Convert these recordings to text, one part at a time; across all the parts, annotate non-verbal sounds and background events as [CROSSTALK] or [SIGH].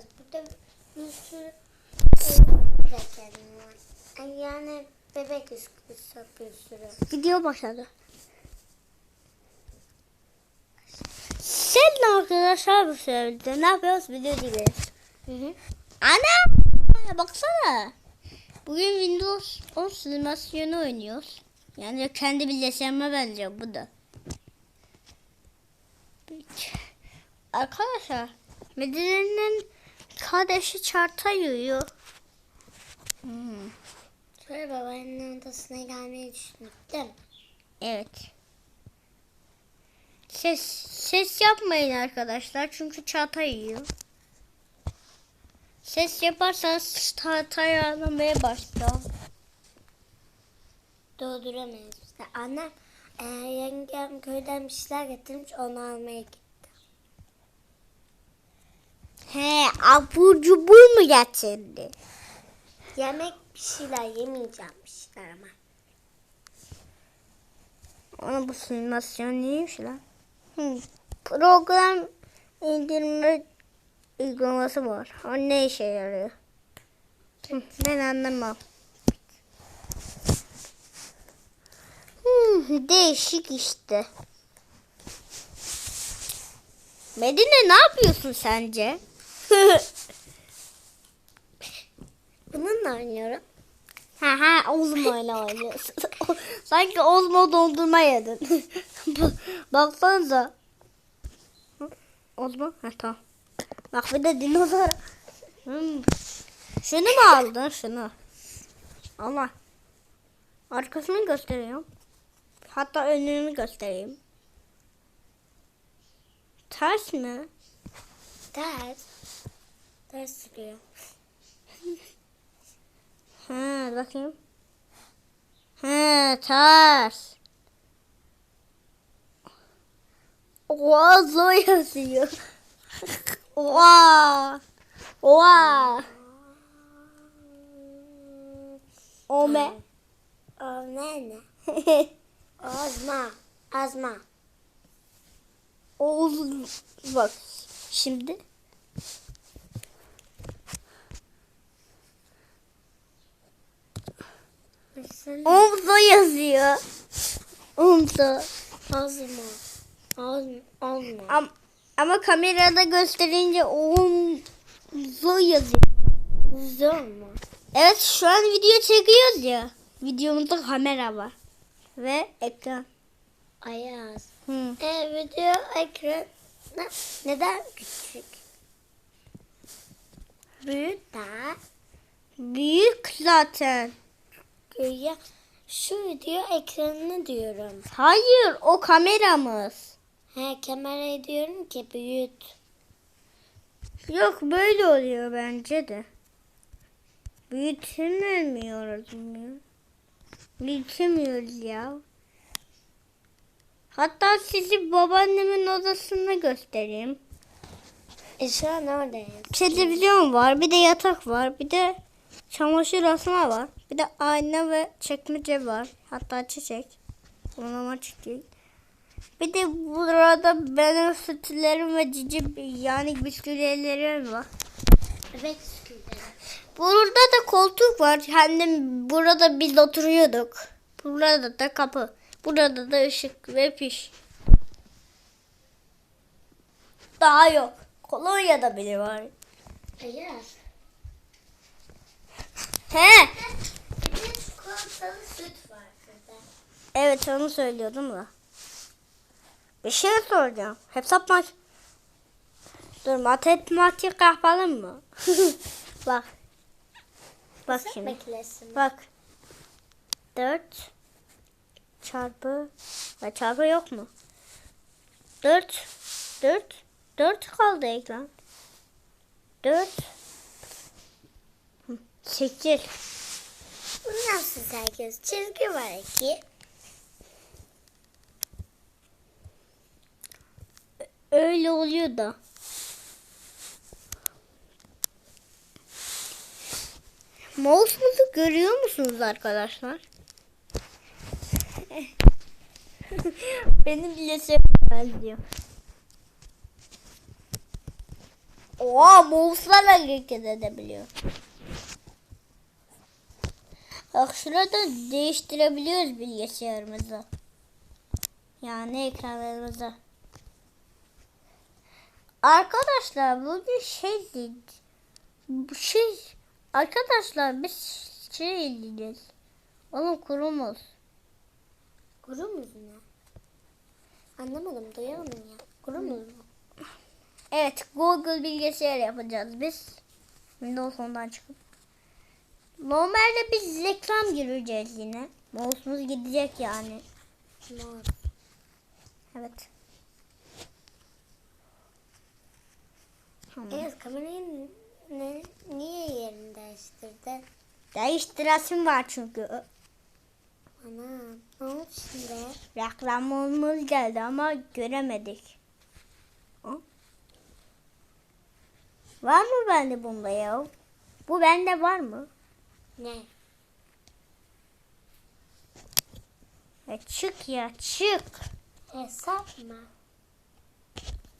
Ayaz burada bir sürü var. Ay, Yani bebek üsküsü bir sürü. Video başladı. Senin arkadaşlar bu söyledi. Ne yapıyoruz? Video hı. Ana! Baksana. Bugün Windows 10 simülasyonu oynuyoruz. Yani kendi bilgisayarıma benziyor bu da. Arkadaşlar Medine'nin kardeşi çarta yürüyor. Hmm. Sonra babanın odasına gelmeyi düşündük değil mi? Evet. Ses ses yapmayın arkadaşlar çünkü çanta yiyor. Ses yaparsanız çantayı ağlamaya başlar. Doğduramayız işte. Annem e, yengem köyden bir şeyler getirmiş onu almaya gitti. He abur cubur mu getirdi? Yemek bir şeyler yemeyeceğim bir şeyler ama. Ona bu simülasyon neymiş lan? Hı. Program indirme uygulaması var. O ne işe yarıyor? Hı, ben anlamam. Hmm, değişik işte. Medine ne yapıyorsun sence? [LAUGHS] Bununla oynuyorum. ha ha Ozmo ile oynuyorsun. [LAUGHS] Sanki Ozmo dondurma yedin. [LAUGHS] Baksanıza. Ozmo? Ha tamam. Bak bir de dinozor. Hmm. Şunu mu aldın şunu? Allah. Arkasını gösteriyorum. Hatta önünü göstereyim. Ters mi? Ters. Ters sürüyor. [LAUGHS] Ha bakayım. Ha ters. Oha zor yazıyor. [LAUGHS] Oha. Oha. Ome. O ne ne? [LAUGHS] Azma. Azma. Oğuz bak şimdi. Omzo yazıyor. Omzo. azma. Azma. Azma. Am ama kamerada gösterince omzo yazıyor. Zor mu? Evet şu an video çekiyoruz ya. Videomuzda kamera var. Ve ekran. Ayaz. Hı. E, video ekranı neden küçük? Büyük de Büyük zaten. Ya şu video ekranını diyorum. Hayır o kameramız. He kamerayı diyorum ki büyüt. Yok böyle oluyor bence de. Büyütemiyoruz mu? Büyütemiyoruz ya. Hatta sizi babaannemin odasında göstereyim. E şu an oradayız. Televizyon var, bir de yatak var, bir de çamaşır asma var. Bir de ayna ve çekmece var. Hatta çiçek. Bunama çiçek. Bir de burada benim sütlerim ve cici yani bisküvilerim var. Bebek skülleri. Burada da koltuk var. Hem de burada biz oturuyorduk. Burada da kapı. Burada da ışık ve piş. Daha yok. Kolonya'da bile var. Ayaz. He. Süt var burada. Evet onu söylüyordum da. Bir şey soracağım. Hesap maç. Dur matematik yapalım mı? [LAUGHS] Bak. Bak Hesap şimdi. makinesi mi? Bak. 4 çarpı ve çarpı yok mu? 4 4 4 kaldı ekran. 4 8 Bu nasıl herkes? Çizgi var iki. Öyle oluyor da. Mouse'umuzu görüyor musunuz arkadaşlar? [LAUGHS] Benim bile benziyor. Oha mouse'larla hareket edebiliyor. Bak şurada değiştirebiliyoruz bilgisayarımızı. Yani ekranlarımızı. Arkadaşlar bugün şey. Bu şey arkadaşlar biz şey izleyeceğiz. Oğlum kurumuz. Kuru musun ya? Anlamadım duyamadım ya. Kuru mu? Evet Google bilgisayar yapacağız biz. Windows ondan çıkıp. Normalde biz reklam gireceğiz yine. Mouse'umuz gidecek yani. Mor. Evet. Tamam. Evet kamerayı ne, niye yerini değiştirdi? Değiştiresim var çünkü. Ana ne oldu şimdi? Reklamımız geldi ama göremedik. Hı? Var mı bende bunda ya? Bu bende var mı? Ne? Ya çık ya çık. Hesap mı?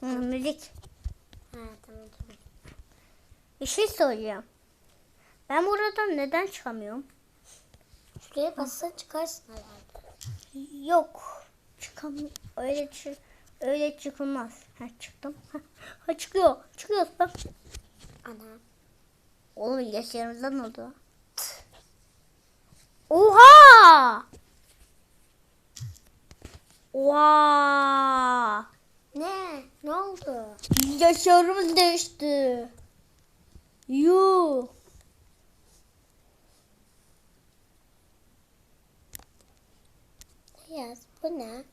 Hı, müzik. Ha tamam tamam. Bir şey soracağım. Ben buradan neden çıkamıyorum? Şuraya bassa çıkarsın herhalde. Yok. Çıkamıyorum. Öyle çı- öyle çıkılmaz. Ha çıktım. Ha, ha çıkıyor. Çıkıyor. Bak. Ana. Oğlum bilgisayarımızdan oldu. Oha! Oha! Ne? Ne oldu? Bilgisayarımız değişti. Yuh. Yaz bu ne?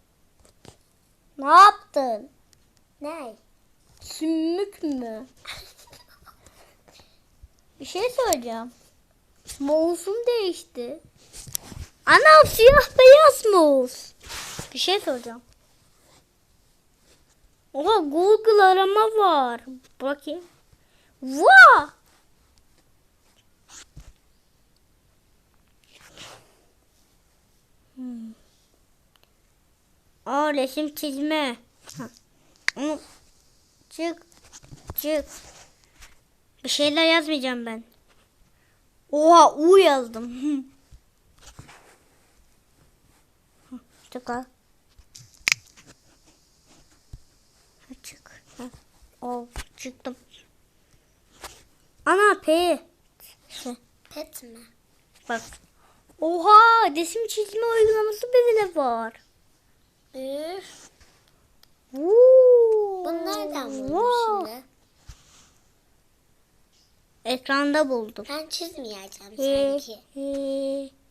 Ne yaptın? Ne? Sümük mü? [LAUGHS] Bir şey söyleyeceğim. Mouse'um değişti. Anam siyah beyaz mouse. Bir şey soracağım. Oha Google arama var. Bakayım. Vaa! Hmm. Aa resim çizme. Çık. Çık. Bir şeyler yazmayacağım ben. Oha U yazdım. Hı. [LAUGHS] Çık. Oh, çıktım. Ana P. Pet mi? Bak. Oha resim çizme uygulaması bile var. Üf. Bunu nereden buldun şimdi? Ekranda buldum. Ben çizmeyeceğim sanki.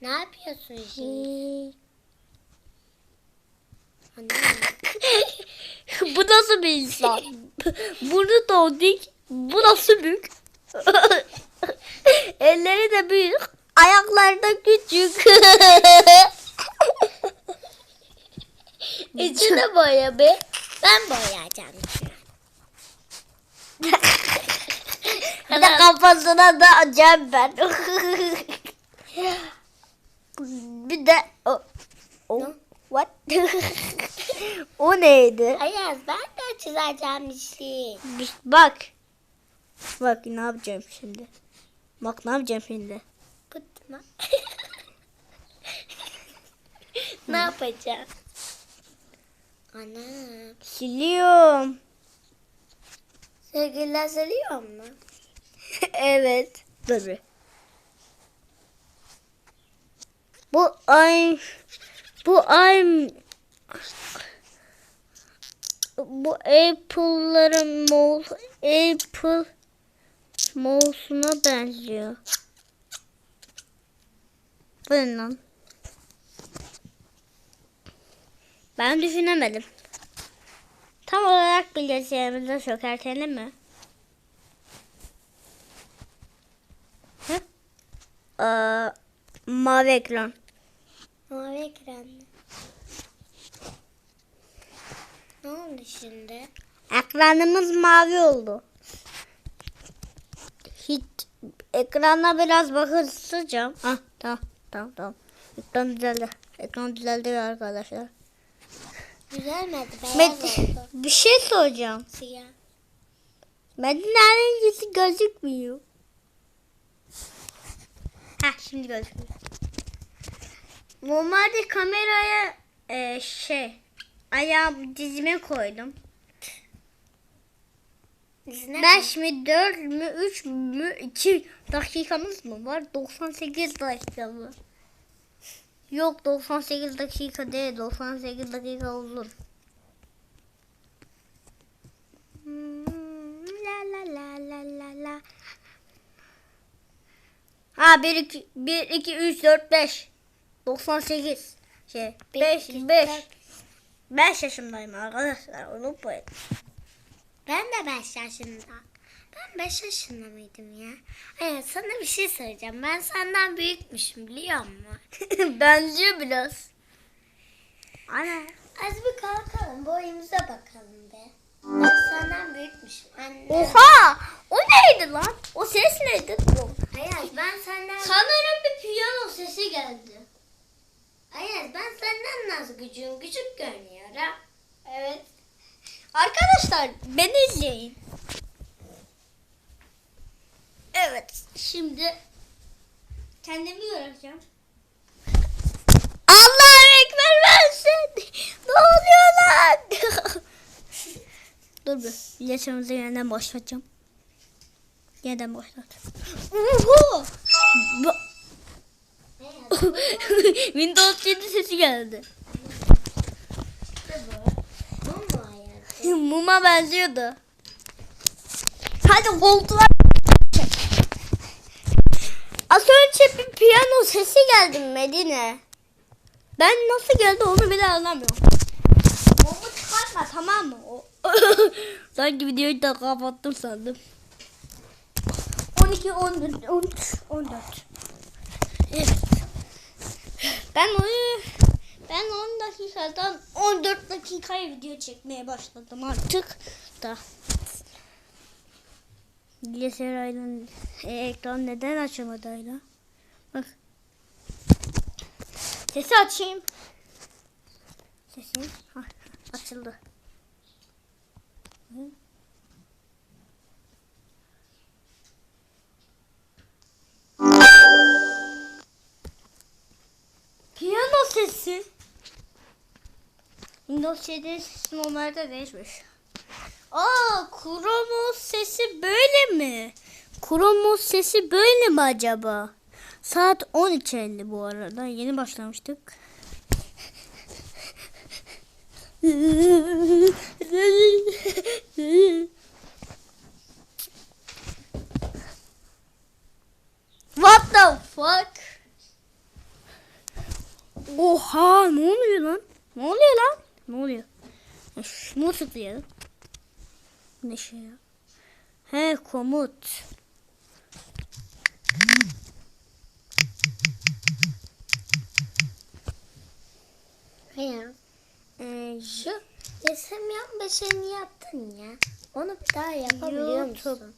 Ne yapıyorsun şimdi? [LAUGHS] Bu nasıl bir insan? [LAUGHS] Burnu da dik. Bu nasıl büyük? [LAUGHS] Elleri de büyük. Ayakları da küçük. İçine boya be. Ben boyayacağım. Bir de kafasına da acayip ben. [LAUGHS] bir de o, o what? [LAUGHS] o neydi? Ayaz ben de çizeceğim bir şey. Bak. Bak ne yapacağım şimdi. Bak ne yapacağım şimdi. Pıtma. [LAUGHS] ne yapacağım? Ana. Siliyorum. Sevgililer seviyor mu? [LAUGHS] evet. Tabii. Bu ay bu ay bu Apple'ların mouse Apple mouse'una benziyor. Bu ne lan? Ben düşünemedim. Tam olarak bilgisayarımıza çökertelim mi? Ee, mavi ekran. Mavi ekranlı. Ne oldu şimdi? Ekranımız mavi oldu. Hiç ekrana biraz bakıracağım. Ah tamam tamam tamam. Ekran düzeldi. Ekran düzeldi arkadaşlar. Güzelmedi. Beyaz oldu. [LAUGHS] bir şey soracağım. Siyah. Medine'nin yüzü gözükmüyor. Şimdi gözüküyor. Normalde kameraya e, şey ayağım dizime koydum. Dizine 5 mi 4 mü 3 mü 2 dakikamız mı var? 98 dakika mı? Yok 98 dakika değil 98 dakika uzun. Hmm, La la la la la la. Ha 1 2 1 2 3 4 5 98 şey 5 5 5 yaşındayım arkadaşlar unutmayın. Ben de 5 yaşında. Ben 5 yaşında mıydım ya? Hayır sana bir şey söyleyeceğim. Ben senden büyükmüşüm biliyor musun? [LAUGHS] Benziyor biraz. Ana. Az bir kalkalım boyumuza bakalım be. Ben senden büyükmüşüm. Anne. Oha! O neydi lan? O ses neydi? Hayır ben senden... Sanırım bir piyano sesi geldi. Hayır ben senden nasıl gücüm küçük görünüyor ha? Evet. Arkadaşlar beni izleyin. Evet. Şimdi kendimi göreceğim. Allah ekber versin. Ne oluyor lan? [LAUGHS] Dur bir. Yaşamımızı yeniden başlatacağım. Yeniden başlat. Oho! [LAUGHS] Windows 7 sesi geldi. [LAUGHS] Muma benziyordu. Hadi koltuğa Az önce bir piyano sesi geldi Medine. Ben nasıl geldi onu bile anlamıyorum. Mumu çıkartma tamam mı? [LAUGHS] Sanki videoyu da kapattım sandım. 12, 14, 13, 14. Evet. Ben onu ben 10 dakikadan 14 dakikaya video çekmeye başladım artık da. Bilgisayar aynen e, ekran neden açamadı ayla? Bak. Sesi açayım. Sesi ha, açıldı. Hı. Piyano sesi. Windows 7 sesi normalde değişmiş. Aa, Chromos sesi böyle mi? Chromos sesi böyle mi acaba? Saat 13.50 bu arada. Yeni başlamıştık. What the fuck? Oha ne oluyor lan? Ne oluyor lan? Ne oluyor? Şunu tıklayalım. Ne şey ya? He komut. Hayır. Ee, şu resim yapma şeyini yaptın ya. Onu bir daha yapabiliyor YouTube. musun?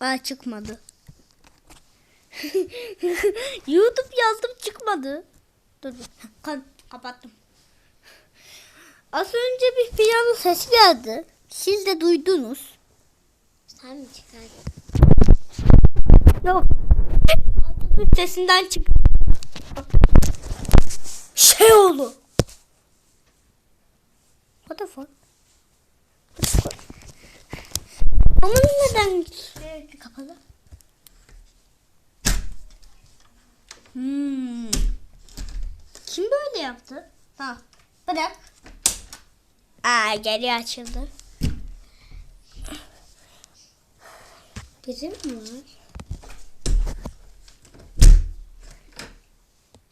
Aa çıkmadı. [LAUGHS] YouTube yazdım çıkmadı. Dur. Ka- kapattım. Az önce bir piyano sesi geldi. Siz de duydunuz. Sen mi çıkardın? Yok. Sesinden çık. Şey oldu. What the fuck? What the fuck? Ama neden kapalı? Hmm. Kim böyle yaptı? Ha. Bırak. Aa geri açıldı. Biri mi var?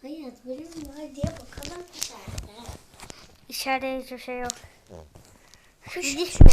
Hayır biri mi var diye bakalım içeride. İçeride hiçbir şey yok. Kuş düşme.